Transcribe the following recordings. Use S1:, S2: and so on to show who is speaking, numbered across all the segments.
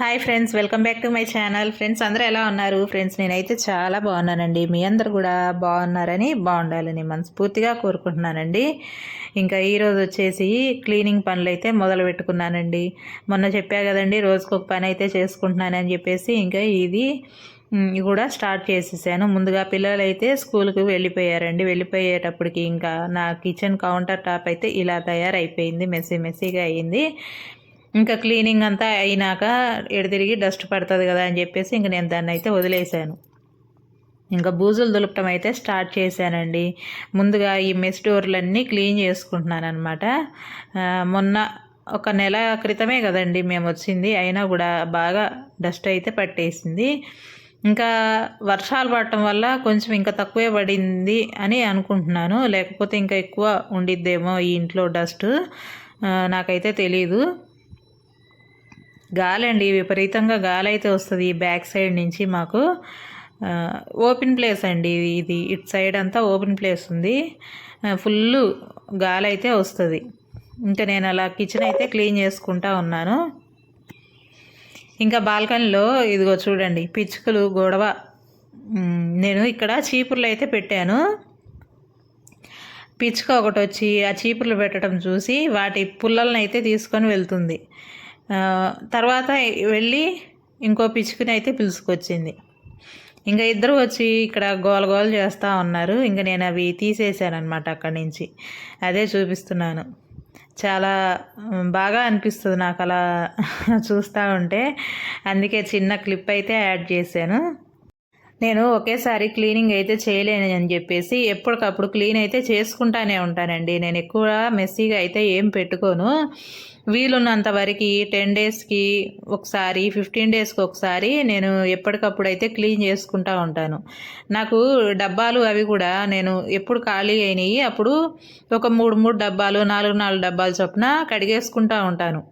S1: Hi friends welcome back to my channel friends అందరూ ఎలా ఉన్నారు? ఫ్రెండ్స్ నేనైతే చాలా బాగున్నానండి. మీ అందరు కూడా బాగున్నారని బాగుండాలని మనస్ఫూర్తిగా కోరుకుంటున్నానండి. ఇంకా ఈరోజు వచ్చేసి క్లీనింగ్ పనులు అయితే మొదలు పెట్టుకున్నానండి. మొన్న చెప్పా కదండి రోజుకు ఒక పని అయితే చేసుకుంటున్నానని చెప్పేసి ఇంకా ఇది కూడా స్టార్ట్ చేసేసాను. ముందుగా పిల్లలు అయితే స్కూల్కి వెళ్ళిపోయారండి. వెళ్ళిపోయేటప్పటికి ఇంకా నా కిచెన్ కౌంటర్ టాప్ అయితే ఇలా తయారైపోయింది మెస్సీ మెస్సీగా అయింది. ఇంకా క్లీనింగ్ అంతా అయినాక ఎడతిరిగి డస్ట్ పడుతుంది కదా అని చెప్పేసి ఇంక నేను దాన్ని అయితే వదిలేశాను. ఇంకా బూజులు దులపటం అయితే స్టార్ట్ చేశానండి. ముందుగా ఈ మెస్ డోర్లన్నీ క్లీన్ చేసుకుంటున్నాను అనమాట మొన్న ఒక నెల క్రితమే కదండి మేము వచ్చింది. అయినా కూడా బాగా డస్ట్ అయితే పట్టేసింది. ఇంకా వర్షాలు పడటం వల్ల కొంచెం ఇంకా తక్కువే పడింది అని అనుకుంటున్నాను. లేకపోతే ఇంకా ఎక్కువ ఉండిద్దేమో ఈ ఇంట్లో డస్ట్. నాకైతే తెలీదు. గాలి అండి విపరీతంగా గాలి అయితే వస్తుంది ఈ బ్యాక్ సైడ్ నుంచి మాకు. ఓపెన్ ప్లేస్ అండి ఇది ఇట్ ఇటు సైడ్ అంతా ఓపెన్ ప్లేస్ ఉంది. ఫుల్ గాలి అయితే వస్తుంది. ఇంకా నేను అలా కిచెన్ అయితే క్లీన్ చేసుకుంటా ఉన్నాను. ఇంకా బాల్కనీలో ఇదిగో చూడండి పిచ్చుకలు గొడవ. నేను ఇక్కడ చీపుర్లు అయితే పెట్టాను. పిచ్చుక ఒకటి వచ్చి ఆ చీపుర్లు పెట్టడం చూసి వాటి పుల్లలను అయితే తీసుకొని వెళ్తుంది. తర్వాత వెళ్ళి ఇంకో పిచ్చుకుని అయితే పిలుచుకొచ్చింది. ఇంకా ఇద్దరు వచ్చి ఇక్కడ గోల గోల చేస్తూ ఉన్నారు. ఇంకా నేను అవి తీసేసానమాట అక్కడి నుంచి. అదే చూపిస్తున్నాను. చాలా బాగా అనిపిస్తుంది నాకు అలా చూస్తూ ఉంటే. అందుకే చిన్న క్లిప్ అయితే యాడ్ చేశాను. నేను ఒకేసారి క్లీనింగ్ అయితే చేయలేను అని చెప్పేసి ఎప్పటికప్పుడు క్లీన్ అయితే చేసుకుంటానే ఉంటానండి. నేను ఎక్కువ మెస్సీగా అయితే ఏం పెట్టుకోను. వీలున్నంత వరకు టెన్ డేస్కి ఒకసారి ఫిఫ్టీన్ డేస్కి ఒకసారి నేను ఎప్పటికప్పుడు అయితే క్లీన్ చేసుకుంటూ ఉంటాను. నాకు డబ్బాలు అవి కూడా నేను ఎప్పుడు ఖాళీ అయినాయి అప్పుడు ఒక మూడు మూడు డబ్బాలు నాలుగు నాలుగు డబ్బాలు చొప్పున కడిగేసుకుంటూ ఉంటాను.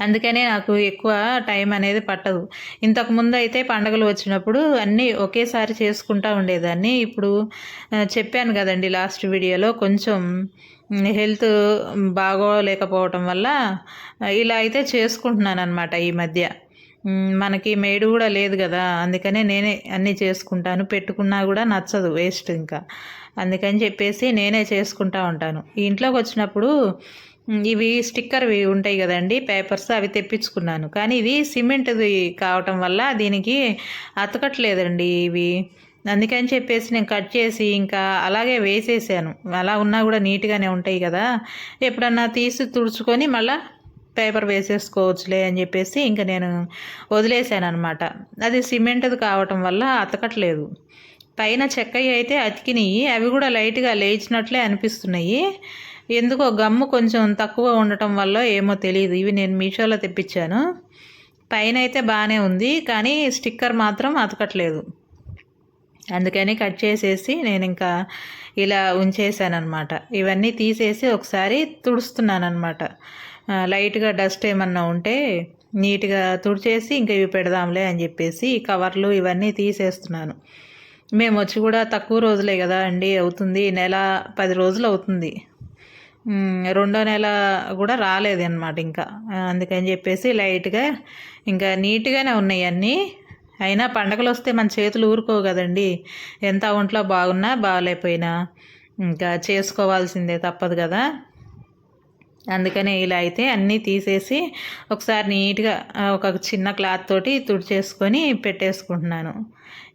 S1: అందుకనే నాకు ఎక్కువ టైం అనేది పట్టదు. ఇంతకు ముందు అయితే పండగలు వచ్చినప్పుడు అన్నీ ఒకేసారి చేసుకుంటా ఉండేదాన్ని. ఇప్పుడు చెప్పాను కదండి లాస్ట్ వీడియోలో కొంచెం హెల్త్ బాగోలేకపోవటం వల్ల ఇలా అయితే చేసుకుంటున్నాను అనమాట ఈ మధ్య. మనకి మేడు కూడా లేదు కదా అందుకనే నేనే అన్నీ చేసుకుంటాను. పెట్టుకున్నా కూడా నచ్చదు వేస్ట్ ఇంకా. అందుకని చెప్పేసి నేనే చేసుకుంటా ఉంటాను. ఈ ఇంట్లోకి వచ్చినప్పుడు ఇవి స్టిక్కర్వి ఉంటాయి కదండి పేపర్స్ అవి తెప్పించుకున్నాను. కానీ ఇది సిమెంట్ది కావటం వల్ల దీనికి అతకట్లేదండి ఇవి. అందుకని చెప్పేసి నేను కట్ చేసి ఇంకా అలాగే వేసేసాను. అలా ఉన్నా కూడా నీట్గానే ఉంటాయి కదా. ఎప్పుడన్నా తీసి తుడుచుకొని మళ్ళీ పేపర్ వేసేసుకోవచ్చులే అని చెప్పేసి ఇంకా నేను వదిలేసాను అనమాట అది సిమెంట్ది కావటం వల్ల అతకట్లేదు. పైన చెక్కయ్య అయితే అతికినాయి అవి కూడా లైట్గా లేచినట్లే అనిపిస్తున్నాయి. ఎందుకో గమ్ము కొంచెం తక్కువ ఉండటం వల్ల ఏమో తెలియదు ఇవి నేను మీషోలో తెప్పించాను. పైన అయితే బాగానే ఉంది కానీ స్టిక్కర్ మాత్రం అతకట్లేదు. అందుకని కట్ చేసేసి నేను ఇంకా ఇలా ఉంచేసాను ఇవన్నీ తీసేసి ఒకసారి తుడుస్తున్నాను లైట్గా డస్ట్ ఏమన్నా ఉంటే నీట్గా తుడిచేసి ఇంకా ఇవి పెడదాంలే అని చెప్పేసి ఈ కవర్లు ఇవన్నీ తీసేస్తున్నాను. మేము వచ్చి కూడా తక్కువ రోజులే కదా అండి అవుతుంది. నెల పది రోజులు అవుతుంది. రెండో నెల కూడా రాలేదు అనమాట ఇంకా అందుకని చెప్పేసి లైట్గా ఇంకా నీట్గానే ఉన్నాయి అన్నీ. అయినా పండగలు వస్తే మన చేతులు ఊరుకోవు కదండి. ఎంత ఒంట్లో బాగున్నా బాగాలేకపోయినా ఇంకా చేసుకోవాల్సిందే తప్పదు కదా. అందుకనే ఇలా అయితే అన్నీ తీసేసి ఒకసారి నీట్గా ఒక చిన్న క్లాత్ తోటి తుడిచేసుకొని పెట్టేసుకుంటున్నాను.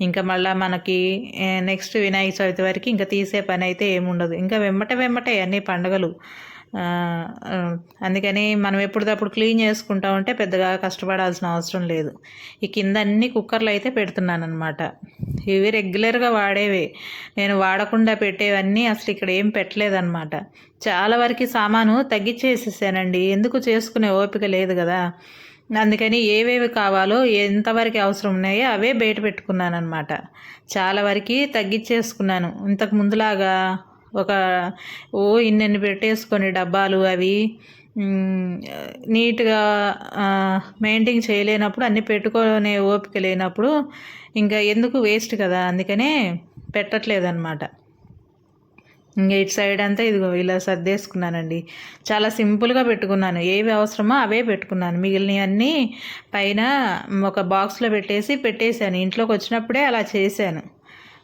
S1: ఇంకా మళ్ళీ మనకి నెక్స్ట్ వినాయక చవితి వరకు ఇంకా తీసే పని అయితే ఏముండదు. ఇంకా వెంబట వెంబట అన్ని పండుగలు. అందుకని మనం ఎప్పటిదప్పుడు క్లీన్ చేసుకుంటా ఉంటే పెద్దగా కష్టపడాల్సిన అవసరం లేదు. ఈ కింద అన్ని కుక్కర్లు అయితే పెడుతున్నాను అనమాట ఇవి రెగ్యులర్గా వాడేవి. నేను వాడకుండా పెట్టేవన్నీ అసలు ఇక్కడ ఏం పెట్టలేదన్నమాట. చాలా వరకు సామాను తగ్గించేసేసానండి ఎందుకు చేసుకునే ఓపిక లేదు కదా. అందుకని ఏవేవి కావాలో ఎంతవరకు అవసరం ఉన్నాయో అవే బయట పెట్టుకున్నాను అనమాట చాలా వరకు తగ్గించేసుకున్నాను ఇంతకు ముందులాగా ఒక ఓ ఇన్నెన్ని పెట్టేసుకొని డబ్బాలు అవి నీట్గా మెయింటైన్ చేయలేనప్పుడు అన్నీ పెట్టుకునే ఓపిక లేనప్పుడు ఇంకా ఎందుకు వేస్ట్ కదా? అందుకనే పెట్టట్లేదన్నమాట. ఇంకా ఇటు సైడ్ అంతా ఇదిగో ఇలా సర్దేసుకున్నానండి. చాలా సింపుల్గా పెట్టుకున్నాను. ఏవి అవసరమో అవే పెట్టుకున్నాను. మిగిలినవన్నీ పైన ఒక బాక్స్లో పెట్టేసి పెట్టేశాను. ఇంట్లోకి వచ్చినప్పుడే అలా చేశాను.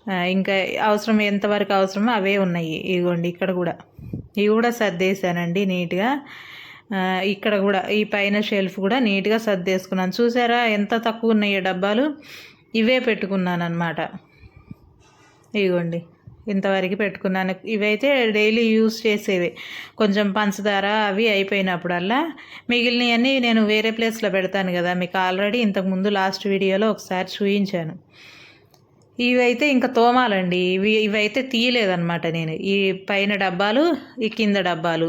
S1: ఇంకా అవసరం ఎంతవరకు అవసరమో అవే ఉన్నాయి. ఇదిగోండి ఇక్కడ కూడా. ఇవి కూడా సర్దేశానండి నీట్గా. ఇక్కడ కూడా ఈ పైన షెల్ఫ్ కూడా నీట్గా సర్దేసుకున్నాను. చూసారా ఎంత తక్కువ ఉన్నాయో డబ్బాలు? ఇవే పెట్టుకున్నాను అనమాట ఇదిగోండి ఇంతవరకు పెట్టుకున్నాను. ఇవైతే డైలీ యూస్ చేసేవి. కొంచెం పంచదార అవి అయిపోయినప్పుడల్లా మిగిలినవన్నీ నేను వేరే ప్లేస్లో పెడతాను కదా. మీకు ఆల్రెడీ ఇంతకుముందు లాస్ట్ వీడియోలో ఒకసారి చూపించాను ఇవైతే ఇంకా తోమాలండి. ఇవి ఇవైతే తీయలేదన్నమాట నేను. ఈ పైన డబ్బాలు ఈ కింద డబ్బాలు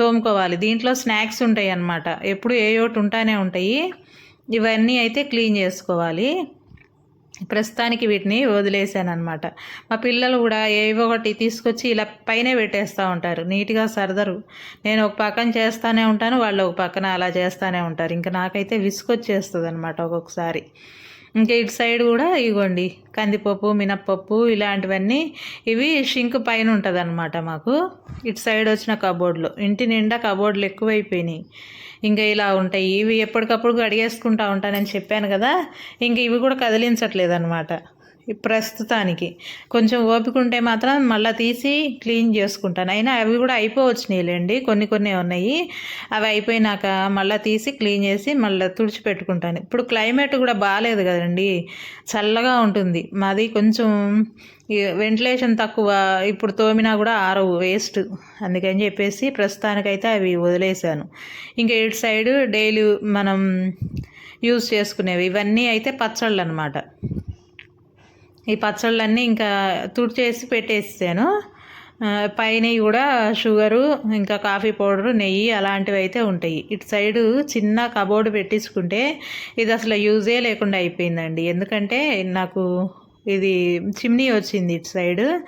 S1: తోముకోవాలి. దీంట్లో స్నాక్స్ ఉంటాయి అన్నమాట ఎప్పుడు ఏ ఒకటి ఉంటానే ఉంటాయి. ఇవన్నీ అయితే క్లీన్ చేసుకోవాలి. ప్రస్తుతానికి వీటిని వదిలేసాను అనమాట మా పిల్లలు కూడా ఏవో ఒకటి తీసుకొచ్చి ఇలా పైన పెట్టేస్తూ ఉంటారు. నీట్గా సరదరు. నేను ఒక పక్కన చేస్తూనే ఉంటాను వాళ్ళు ఒక పక్కన అలా చేస్తూనే ఉంటారు. ఇంకా నాకైతే విసుకొచ్చేస్తుంది అనమాట ఒక్కొక్కసారి. ఇంకా ఇటు సైడ్ కూడా ఇగోండి కందిపప్పు మినప్పప్పు ఇలాంటివన్నీ ఇవి షింక్ పైన ఉంటుంది అనమాట మాకు. ఇటు సైడ్ వచ్చిన కబోర్డ్లో. ఇంటి నిండా కబోర్డ్లు ఎక్కువైపోయినాయి. ఇంకా ఇలా ఉంటాయి. ఇవి ఎప్పటికప్పుడు అడిగేసుకుంటా ఉంటానని చెప్పాను కదా ఇంక ఇవి కూడా కదిలించట్లేదు అనమాట ప్రస్తుతానికి. కొంచెం ఓపిక ఉంటే మాత్రం మళ్ళీ తీసి క్లీన్ చేసుకుంటాను. అయినా అవి కూడా అయిపోవచ్చినాయిలేండి కొన్ని కొన్ని ఉన్నాయి. అవి అయిపోయినాక మళ్ళీ తీసి క్లీన్ చేసి మళ్ళీ తుడిచిపెట్టుకుంటాను. ఇప్పుడు క్లైమేట్ కూడా బాగాలేదు కదండి. చల్లగా ఉంటుంది. మాది కొంచెం వెంటిలేషన్ తక్కువ. ఇప్పుడు తోమినా కూడా ఆరవు. వేస్ట్. అందుకని చెప్పేసి ప్రస్తుతానికైతే అవి వదిలేశాను ఇంకా ఇటు సైడ్ డైలీ మనం యూజ్ చేసుకునేవి. ఇవన్నీ అయితే పచ్చళ్ళు అనమాట ఈ పచ్చళ్ళన్నీ ఇంకా తుడిచేసి పెట్టేసాను. పైన కూడా షుగరు ఇంకా కాఫీ పౌడరు నెయ్యి అలాంటివి అయితే ఉంటాయి. ఇటు సైడు చిన్న కబోర్డు పెట్టించుకుంటే ఇది అసలు యూజే లేకుండా అయిపోయిందండి. ఎందుకంటే నాకు ఇది చిమ్నీ వచ్చింది ఇటు సైడు.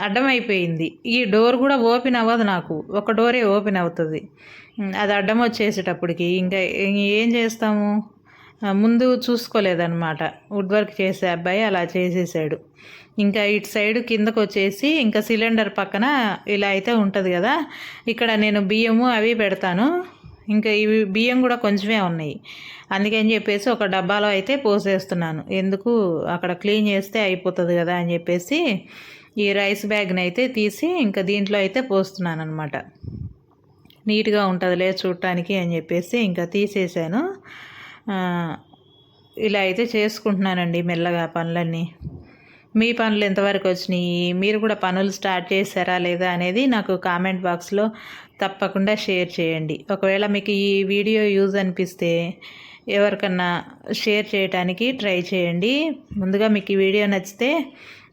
S1: అడ్డం అయిపోయింది. ఈ డోర్ కూడా ఓపెన్ అవ్వదు నాకు. ఒక డోరే ఓపెన్ అవుతుంది. అది అడ్డం వచ్చేసేటప్పటికి. ఇంకా ఏం చేస్తాము? ముందు చూసుకోలేదన్నమాట. వుడ్ వర్క్ చేసే అబ్బాయి అలా చేసేసాడు. ఇంకా ఇటు సైడ్ కిందకు వచ్చేసి ఇంకా సిలిండర్ పక్కన ఇలా అయితే ఉంటుంది కదా. ఇక్కడ నేను బియ్యము అవి పెడతాను. ఇంకా ఇవి బియ్యం కూడా కొంచెమే ఉన్నాయి. అందుకని చెప్పేసి ఒక డబ్బాలో అయితే పోసేస్తున్నాను. ఎందుకు? అక్కడ క్లీన్ చేస్తే అయిపోతుంది కదా అని చెప్పేసి ఈ రైస్ బ్యాగ్ని అయితే తీసి ఇంకా దీంట్లో అయితే పోస్తున్నాను అనమాట నీట్గా ఉంటుందిలే చూడటానికి అని చెప్పేసి ఇంకా తీసేసాను. ఇలా అయితే చేసుకుంటున్నానండి మెల్లగా పనులన్నీ. మీ పనులు ఎంతవరకు వచ్చినాయి? మీరు కూడా పనులు స్టార్ట్ చేశారా లేదా అనేది నాకు కామెంట్ బాక్స్లో తప్పకుండా షేర్ చేయండి. ఒకవేళ మీకు ఈ వీడియో యూజ్ అనిపిస్తే ఎవరికన్నా షేర్ చేయడానికి ట్రై చేయండి. ముందుగా మీకు ఈ వీడియో నచ్చితే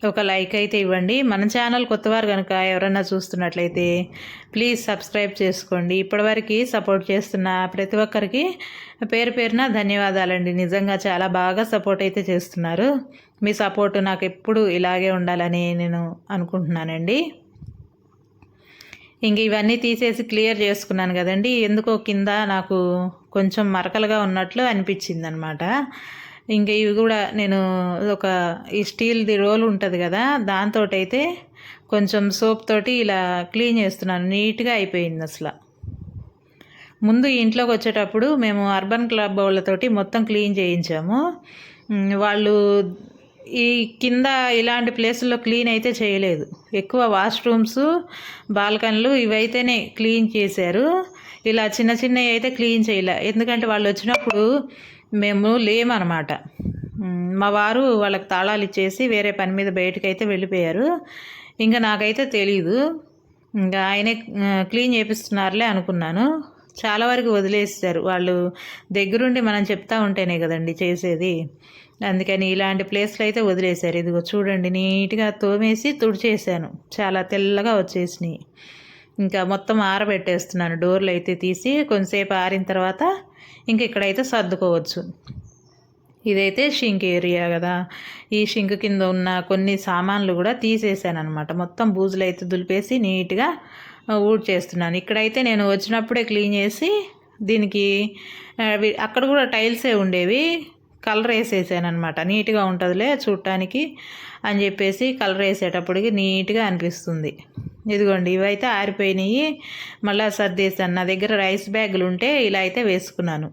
S1: ఒక లైక్ అయితే ఇవ్వండి. మన ఛానల్ కొత్తవారు కనుక ఎవరైనా చూస్తున్నట్లయితే ప్లీజ్ సబ్స్క్రైబ్ చేసుకోండి. ఇప్పటివరకు సపోర్ట్ చేస్తున్న ప్రతి ఒక్కరికి పేరు పేరున ధన్యవాదాలండి. నిజంగా చాలా బాగా సపోర్ట్ అయితే చేస్తున్నారు. మీ సపోర్ట్ నాకు ఎప్పుడు ఇలాగే ఉండాలని నేను అనుకుంటున్నానండి. ఇంక ఇవన్నీ తీసేసి క్లియర్ చేసుకున్నాను కదండి. ఎందుకో కింద నాకు కొంచెం మరకలుగా ఉన్నట్లు అనిపించింది అనమాట ఇంకా ఇవి కూడా నేను ఒక ఈ స్టీల్ది రోల్ ఉంటుంది కదా దాంతో అయితే కొంచెం సోప్ తోటి ఇలా క్లీన్ చేస్తున్నాను. నీట్గా అయిపోయింది అసలు. ముందు ఇంట్లోకి వచ్చేటప్పుడు మేము అర్బన్ క్లబ్ వాళ్ళతోటి మొత్తం క్లీన్ చేయించాము. వాళ్ళు ఈ కింద ఇలాంటి ప్లేసుల్లో క్లీన్ అయితే చేయలేదు. ఎక్కువ వాష్రూమ్స్ బాల్కన్లు ఇవైతేనే క్లీన్ చేశారు. ఇలా చిన్న చిన్నవి అయితే క్లీన్ చేయలే. ఎందుకంటే వాళ్ళు వచ్చినప్పుడు మేము లేమన్నమాట మా వారు వాళ్ళకి తాళాలు ఇచ్చేసి వేరే పని మీద బయటకైతే అయితే వెళ్ళిపోయారు. ఇంకా నాకైతే తెలీదు. ఇంకా ఆయనే క్లీన్ చేపిస్తున్నారులే అనుకున్నాను. చాలా వరకు వదిలేస్తారు. వాళ్ళు దగ్గరుండి మనం చెప్తా ఉంటేనే కదండి చేసేది. అందుకని ఇలాంటి ప్లేస్లో అయితే వదిలేశారు. ఇదిగో చూడండి నీట్గా తోమేసి తుడిచేసాను చాలా తెల్లగా వచ్చేసినాయి. ఇంకా మొత్తం ఆరబెట్టేస్తున్నాను. డోర్లు అయితే తీసి కొంతసేపు ఆరిన తర్వాత ఇంక ఇక్కడైతే సర్దుకోవచ్చు. ఇదైతే షింక్ ఏరియా కదా. ఈ షింక్ కింద ఉన్న కొన్ని సామాన్లు కూడా తీసేసాను అనమాట మొత్తం బూజులు అయితే దులిపేసి నీట్గా ఊడ్ చేస్తున్నాను. ఇక్కడైతే నేను వచ్చినప్పుడే క్లీన్ చేసి దీనికి అక్కడ కూడా టైల్సే ఉండేవి. కలర్ వేసేసాను అనమాట నీట్గా ఉంటుందిలే చూడటానికి అని చెప్పేసి కలర్ వేసేటప్పటికి నీట్గా అనిపిస్తుంది. ఇదిగోండి ఇవైతే ఆరిపోయినాయి మళ్ళీ సర్దేశాను నా దగ్గర రైస్ బ్యాగులు ఉంటే ఇలా అయితే వేసుకున్నాను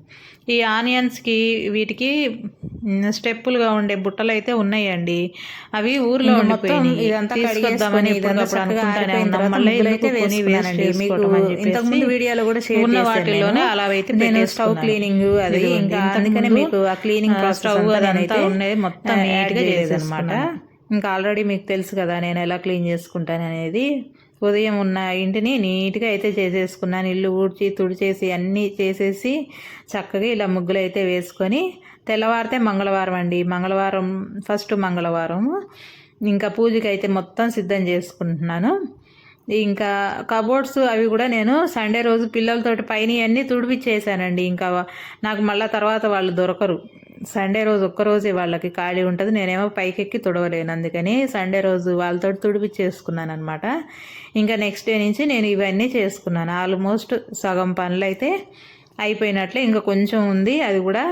S1: ఈ ఆనియన్స్కి వీటికి స్టెప్పులుగా ఉండే బుట్టలు అయితే ఉన్నాయండి అవి ఊర్లో ఉండిపోయినాయి
S2: మొత్తం ఇదంతా
S1: తీసుకొద్దామని
S2: ఇదంతా
S1: అనుకుంటానే ఉన్నాం. మళ్ళీ చెప్పేసి
S2: ఇంతకుముందు వీడియోలో కూడా
S1: ఉన్న వాటిలోనే. అలా అయితే
S2: నేను స్టవ్. క్లీనింగ్ అది ఇంకా అందుకనే మీకు ఆ క్లీనింగ్
S1: స్టవ్
S2: అంతా
S1: అదంతా ఉన్నది మొత్తం నీట్గా చేసేదన్నమాట
S2: చేసేసుకున్నాను.
S1: ఇంకా ఆల్రెడీ మీకు తెలుసు కదా నేను ఎలా క్లీన్ చేసుకుంటాను అనేది ఉదయం ఉన్న ఇంటిని నీట్గా అయితే చేసేసుకున్నాను ఇల్లు ఊడ్చి తుడిచేసి అన్నీ చేసేసి చక్కగా ఇలా ముగ్గులు అయితే వేసుకొని తెల్లవారితే మంగళవారం అండి. మంగళవారం ఫస్ట్ మంగళవారం. ఇంకా పూజకి అయితే మొత్తం సిద్ధం చేసుకుంటున్నాను. ఇంకా కబోర్డ్స్ అవి కూడా నేను సండే రోజు పిల్లలతోటి పైన అన్నీ తుడిపిచ్చేసానండి. ఇంకా నాకు మళ్ళీ తర్వాత వాళ్ళు దొరకరు. సండే రోజు ఒక్కరోజే వాళ్ళకి ఖాళీ ఉంటుంది. నేనేమో పైకెక్కి తుడవలేను. అందుకని సండే రోజు వాళ్ళతో తుడిపిచ్చేసుకున్నాను అనమాట ఇంకా నెక్స్ట్ డే నుంచి నేను ఇవన్నీ చేసుకున్నాను. ఆల్మోస్ట్ సగం పనులు అయితే అయిపోయినట్లే. ఇంకా కొంచెం ఉంది అది కూడా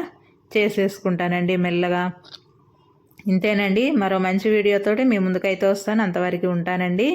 S1: చేసేసుకుంటానండి మెల్లగా. ఇంతేనండి. మరో మంచి వీడియోతోటి మీ ముందుకైతే వస్తాను. అంతవరకు ఉంటానండి.